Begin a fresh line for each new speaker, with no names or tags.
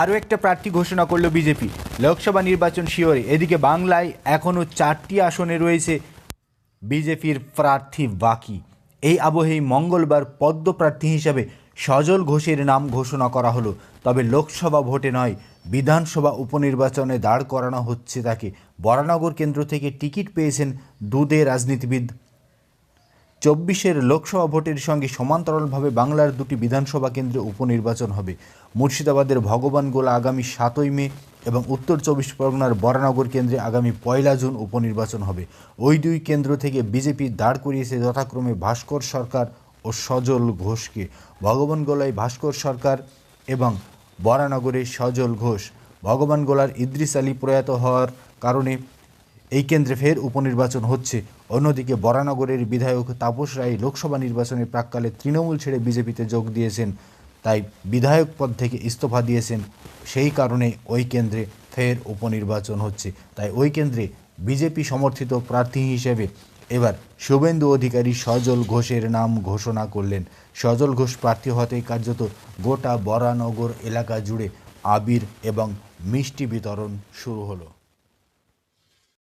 আরও একটা প্রার্থী ঘোষণা করল বিজেপি। লোকসভা নির্বাচন শিওরে। এদিকে বাংলায় এখনও চারটি আসনে রয়েছে বিজেপির প্রার্থী বাকি। এই আবহেই মঙ্গলবার পদ্ম প্রার্থী হিসাবে সজল ঘোষের নাম ঘোষণা করা হলো। তবে লোকসভা ভোটে নয়, বিধানসভা উপনির্বাচনে দাঁড় করানো হচ্ছে তাকে। বরানগর কেন্দ্র থেকে টিকিট পেয়েছেন দুদে রাজনীতিবিদ চব্বিশের লোকসভা ভোটের সঙ্গে সমান্তরালভাবে বাংলার দুটি বিধানসভা কেন্দ্রে উপনির্বাচন হবে। মুর্শিদাবাদের ভগবানগোলা আগামী সাতই মে এবং উত্তর চব্বিশ পরগনার বরানগর কেন্দ্রে আগামী পয়লা জুন উপনির্বাচন হবে। ওই দুই কেন্দ্র থেকে বিজেপি দাঁড় করিয়েছে যথাক্রমে ভাস্কর সরকার ও সজল ঘোষকে। ভগবানগোলায় ভাস্কর সরকার এবং বরানগরে সজল ঘোষ। ভগবানগোলার ইদ্রিস আলী প্রয়াত হওয়ার কারণে এই কেন্দ্রে ফের উপনির্বাচন হচ্ছে। অন্যদিকে বরানগরের বিধায়ক তাপস রায় লোকসভা নির্বাচনের প্রাককালে তৃণমূল ছেড়ে বিজেপিতে যোগ দিয়েছেন। তাই বিধায়ক পদ থেকে ইস্তফা দিয়েছেন। সেই কারণে ওই কেন্দ্রে ফের উপনির্বাচন হচ্ছে। তাই ওই কেন্দ্রে বিজেপি সমর্থিত প্রার্থী হিসেবে এবার শুভেন্দু অধিকারী সজল ঘোষের নাম ঘোষণা করলেন। সজল ঘোষ প্রার্থী হতে কার্যত গোটা বরানগর এলাকা জুড়ে আবির এবং মিষ্টি বিতরণ শুরু হলো।